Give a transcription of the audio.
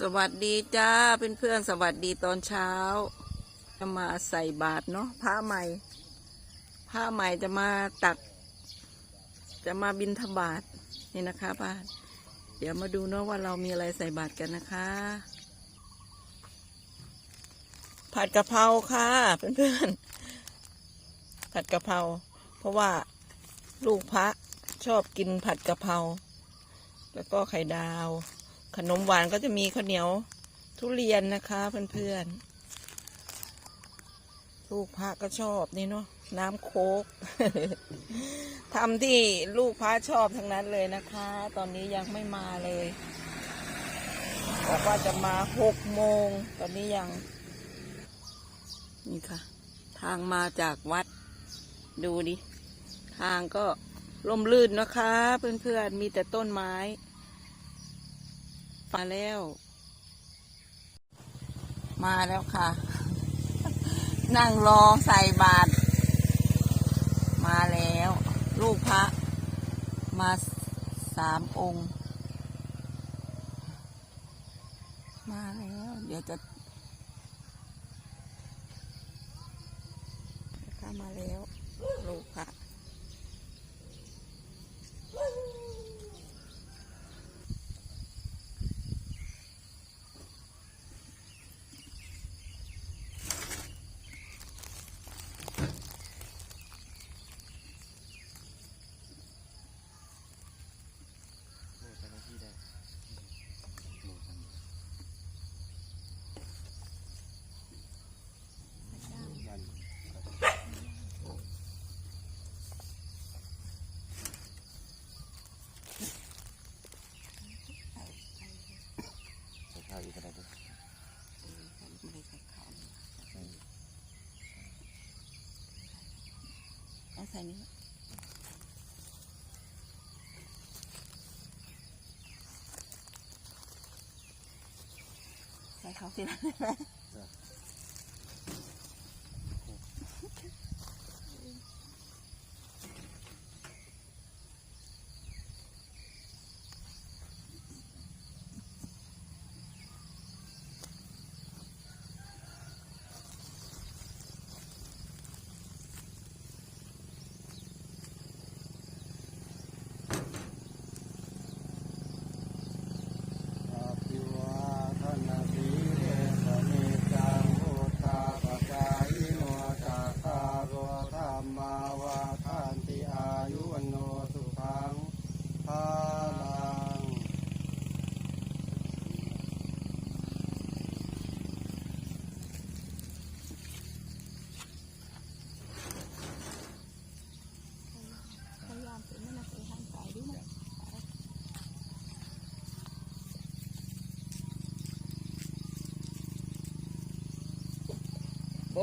สวัสดีจ้าเพื่อนๆสวัสดีตอนเช้า จะมาใส่บาตรเนาะผ้าใหม่ ผ้าใหม่จะมาตัก จะมาบินทบาทนี่นะคะป้าเดี๋ยวมาดูเนาะว่าเรามีอะไรใส่บาตรกันนะคะ ผัดกะเพราค่ะเพื่อนๆผัดกะเพราเพราะว่าลูกพระชอบกินผัดกะเพราแล้วก็ไข่ดาว ขนมหวานก็จะมีข้าวเหนียวทุเรียนนะคะเพื่อนๆ ลูกพระก็ชอบนี่เนาะน้ำโคกทำที่ลูกพระชอบทั้งนั้นเลยนะคะ ตอนนี้ยังไม่มาเลยบอกว่าจะมาหกโมง ตอนนี้ยัง นี่ค่ะ ทางมาจากวัด ดูดิ ทางก็ร่มรื่นนะคะ เพื่อนๆ มีแต่ต้นไม้ มาแล้ว มาแล้วค่ะ นั่งรอใส่บาตรมาแล้ว ลูกพระ มาสามองค์ มาแล้ว เดี๋ยวจะมาแล้ว ลกพระ ใส่ข้าวอีกอะไรด้วย ไม่ได้ใส่ข้าว เอาใส่นี้ใส่ข้าสินะ อาภิวาทนาสีเลสเนจังพุทธาปจายโนจัตตารโอธรรมาวาทานติอายุวันโนสุขังภาลัง พยายามเป็นมันเป็นทางสายด้วยนะ โบ